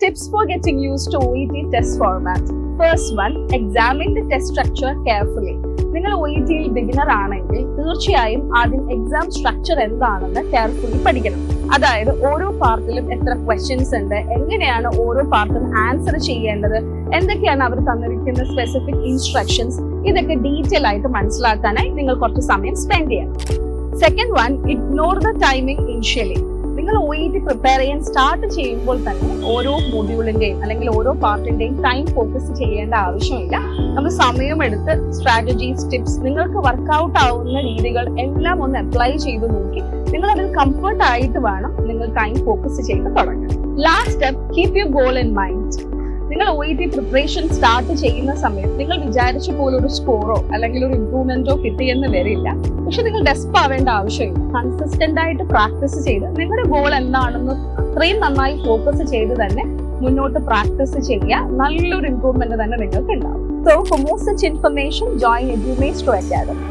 Tips for getting used to OET test format. First one, examine the test structure carefully. നിങ്ങൾ E ടിയിൽ beginner ആണെങ്കിൽ തീർച്ചയായും ആദ്യം exam structure എന്താണെന്ന് carefully പഠിക്കണം അതായത് ഓരോ പാർട്ടിലും എത്ര ക്വസ്റ്റ്യൻസ് ഉണ്ട് എങ്ങനെയാണ് ഓരോ പാർട്ടും ആൻസർ ചെയ്യേണ്ടത് എന്തൊക്കെയാണ് അവർ തന്നിരിക്കുന്ന സ്പെസിഫിക് ഇൻസ്ട്രക്ഷൻസ് ഇതൊക്കെ ഡീറ്റെയിൽ ആയിട്ട് മനസ്സിലാക്കാനായി നിങ്ങൾ കുറച്ച് സമയം സ്പെൻഡ് ചെയ്യണം second one ignore the timing initially നിങ്ങൾ ഒ ഇ ടി പ്രിപ്പയർ ചെയ്യാൻ സ്റ്റാർട്ട് ചെയ്യുമ്പോൾ തന്നെ ഓരോ മൊഡ്യൂളിന്റെയും അല്ലെങ്കിൽ ഓരോ പാർട്ടിന്റെയും ടൈം ഫോക്കസ് ചെയ്യേണ്ട ആവശ്യമില്ല. നമ്മൾ സമയമെടുത്ത് സ്ട്രാറ്റജീസ് ടിപ്സ് നിങ്ങൾക്ക് വർക്കൗട്ട് ആവുന്ന രീതികൾ എല്ലാം ഒന്ന് അപ്ലൈ ചെയ്ത് നോക്കി. നിങ്ങൾ അതിൽ കംഫർട്ട് ആയിട്ട് വേണം നിങ്ങൾ ടൈം ഫോക്കസ് ചെയ്ത് തുടങ്ങാൻ. Last step keep you goal in mind നിങ്ങൾ O E T preparation start ചെയ്യുന്ന സമയത്ത് നിങ്ങൾ വിചാരിച്ച പോലെ ഒരു സ്കോറോ അല്ലെങ്കിൽ ഒരു ഇമ്പ്രൂവ്മെന്റോ കിട്ടിയെന്ന് വരില്ല. പക്ഷെ നിങ്ങൾ ഡെസ്പ് ആവേണ്ട ആവശ്യമില്ല. കൺസിസ്റ്റന്റ് ആയിട്ട് പ്രാക്ടീസ് ചെയ്ത് നിങ്ങളുടെ ഗോൾ എന്താണെന്ന് അത്രയും നന്നായി ഫോക്കസ് ചെയ്ത് തന്നെ മുന്നോട്ട് പ്രാക്ടീസ് ചെയ്യുക. നല്ലൊരു ഇമ്പ്രൂവ്മെന്റ് തന്നെ നിങ്ങൾക്ക് ഉണ്ടാവും so for most information join Edumaze to academy